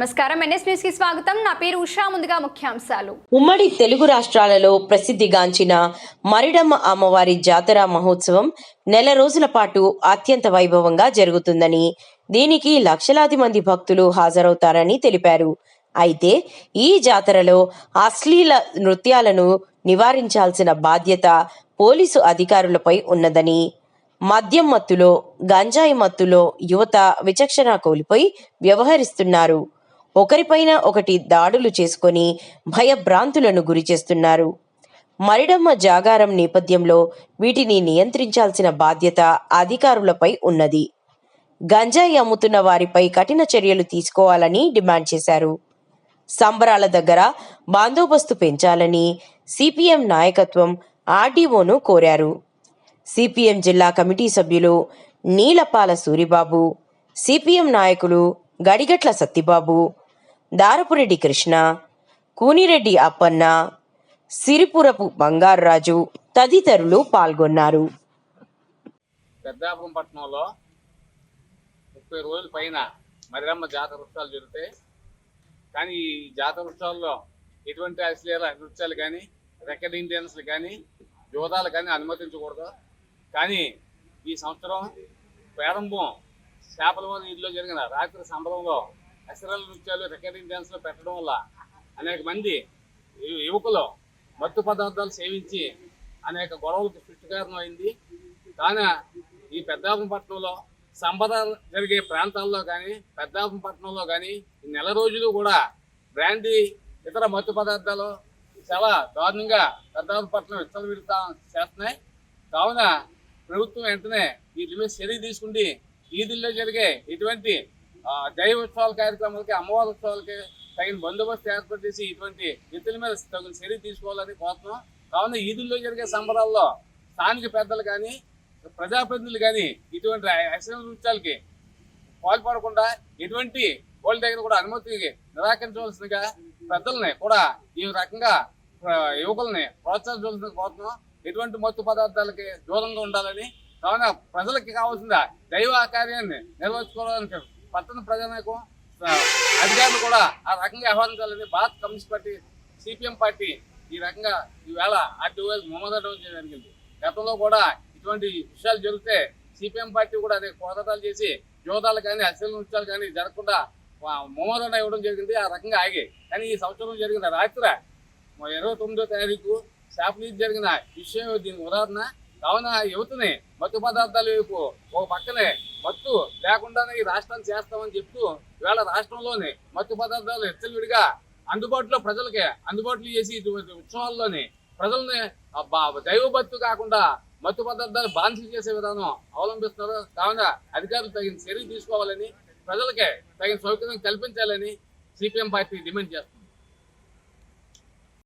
నమస్కారం. ఎన్ఎస్ న్యూస్కి స్వాగతం. నా పేరు ఉషా. ముందుగా ముఖ్యాంశాలు. ఉమ్మడి తెలుగు రాష్ట్రాలలో ప్రసిద్ధిగాంచిన మరిడమ్మ అమ్మవారి జాతర మహోత్సవం నెల రోజుల పాటు అత్యంత వైభవంగా జరుగుతుందని దీనికి లక్షలాది మంది భక్తులు హాజరవుతారని తెలిపారు. అయితే ఈ జాతరలో అశ్లీల నృత్యాలను నివారించాల్సిన బాధ్యత పోలీసు అధికారులపై ఉన్నదని మద్యం మత్తులో గంజాయి మత్తులో యువత విచక్షణ కోల్పోయి వ్యవహరిస్తున్నారు. ఒకరిపైన ఒకటి దాడులు చేసుకొని భయభ్రాంతులను గురి చేస్తున్నారు. మరిడమ్మ జాగారం నేపథ్యంలో వీటిని నియంత్రించాల్సిన బాధ్యత అధికారులపై ఉన్నది. గంజాయి అమ్ముతున్న వారిపై కఠిన చర్యలు తీసుకోవాలని డిమాండ్ చేశారు. సంబరాల దగ్గర బందోబస్తు పెంచాలని సిపిఎం నాయకత్వం ఆర్డీఓను కోరారు. సిపిఎం జిల్లా కమిటీ సభ్యులు నీలపాల సూరిబాబు సిపిఎం నాయకులు గడిగట్ల సత్తిబాబు దారపురెడ్డి కృష్ణ కూనిరెడ్డి అప్పన్న సిరిపురపు బంగారరాజు తదితరులు పాల్గొన్నారు. పెద్దాపురం పట్టణంలో ముప్పై రోజుల పైన మరిరమ్మ జాతర ఉత్సవాలు జరుగుతాయి. కానీ ఈ జాతర ఉత్సవాల్లో ఎటువంటి అశ్లీల నృత్యాలు కానీ రికార్డింగ్ డ్యాన్స్లు కానీ జోదాలు కానీ అనుమతించకూడదు. కానీ ఈ సంవత్సరం ప్రారంభం చేపలమోని ఇంట్లో జరిగిన రాత్రి సంబరంలో అశ్లీల నృత్యాలు రికార్డింగ్ డ్యాన్స్లు పెట్టడం వల్ల అనేక మంది యువకులు మత్తు పదార్థాలు సేవించి అనేక గొడవలకు సృష్టి అయింది. కానీ ఈ పెద్దాపురం పట్టణంలో సంబరాలు జరిగే ప్రాంతాల్లో కానీ పెద్దాపురం పట్టణంలో కానీ ఈ నెల రోజులు కూడా బ్రాండీ ఇతర మత్తు పదార్థాలు చాలా దారుణంగా పెద్దాపురం పట్టణం విత్తలు విడతా చేస్తున్నాయి. కావున ప్రభుత్వం వెంటనే వీటి మీద చర్య తీసుకుండి వీధుల్లో జరిగే ఇటువంటి దైవ ఉత్సవాల కార్యక్రమాలకి అమ్మవారి ఉత్సవాలకి తగిన బందోబస్తు ఏర్పాటు చేసి ఇటువంటి వ్యక్తుల మీద తగిన చర్య తీసుకోవాలని కోరుతున్నాం. కావున ఈదుల్లో జరిగే సంబరాల్లో స్థానిక పెద్దలు కానీ ప్రజాప్రతినిధులు కానీ ఇటువంటి అశ్లీల నృత్యాలకి పాల్పడకుండా ఎటువంటి వాళ్ళ దగ్గర కూడా అనుమతి నిరాకరించవలసిందిగా పెద్దల్ని కూడా ఈ రకంగా యువకుల్ని ప్రోత్సహించవలసిన కోరుతున్నాం. ఎటువంటి మత్తు పదార్థాలకి దూరంగా ఉండాలని కావున ప్రజలకి కావాల్సిన దైవ కార్యాన్ని నిర్వహించుకోవడానికి పట్టణ ప్రజానాయకం అధికారులు కూడా ఆ రకంగా వ్యవహరించాలని భారత కమ్యూనిస్ట్ పార్టీ సిపిఎం పార్టీ ఈ రకంగా ఈవేళ ఆర్టీఓ మొహమ్మదం జరిగింది గతంలో కూడా ఇటువంటి విషయాలు జరిగితే సిపిఎం పార్టీ కూడా అనేక పోరాటాలు చేసి జోదాలు కానీ అశ్లీల నృత్యాలు కానీ జరగకుండా మొహమ్మదం ఇవ్వడం జరిగింది. ఆ రకంగా ఆగి కానీ ఈ సంవత్సరం జరిగిన రాత్రి ఇరవై తొమ్మిదో తారీఖు శాపనీతి జరిగిన విషయం దీనికి ఉదాహరణ. కావున యువతని మత్తు పదార్థాల వైపు ఒక పక్కనే మత్తు లేకుండానే ఈ రాష్ట్రాన్ని చేస్తామని చెప్తూ ఇవాళ రాష్ట్రంలోని మత్తు పదార్థాలు విడిగా అందుబాటులో ప్రజలకి అందుబాటులో చేసి ఇటువంటి ఉత్సవాల్లోని ప్రజల్ని దైవభత్తు కాకుండా మత్తు పదార్థాలు బాన్సీ చేసే విధానం అవలంబిస్తున్నారు. కావున అధికారులు తగిన చర్యలు తీసుకోవాలని ప్రజలకి తగిన సౌకర్యం కల్పించాలని సిపిఎం పార్టీ డిమాండ్ చేస్తుంది.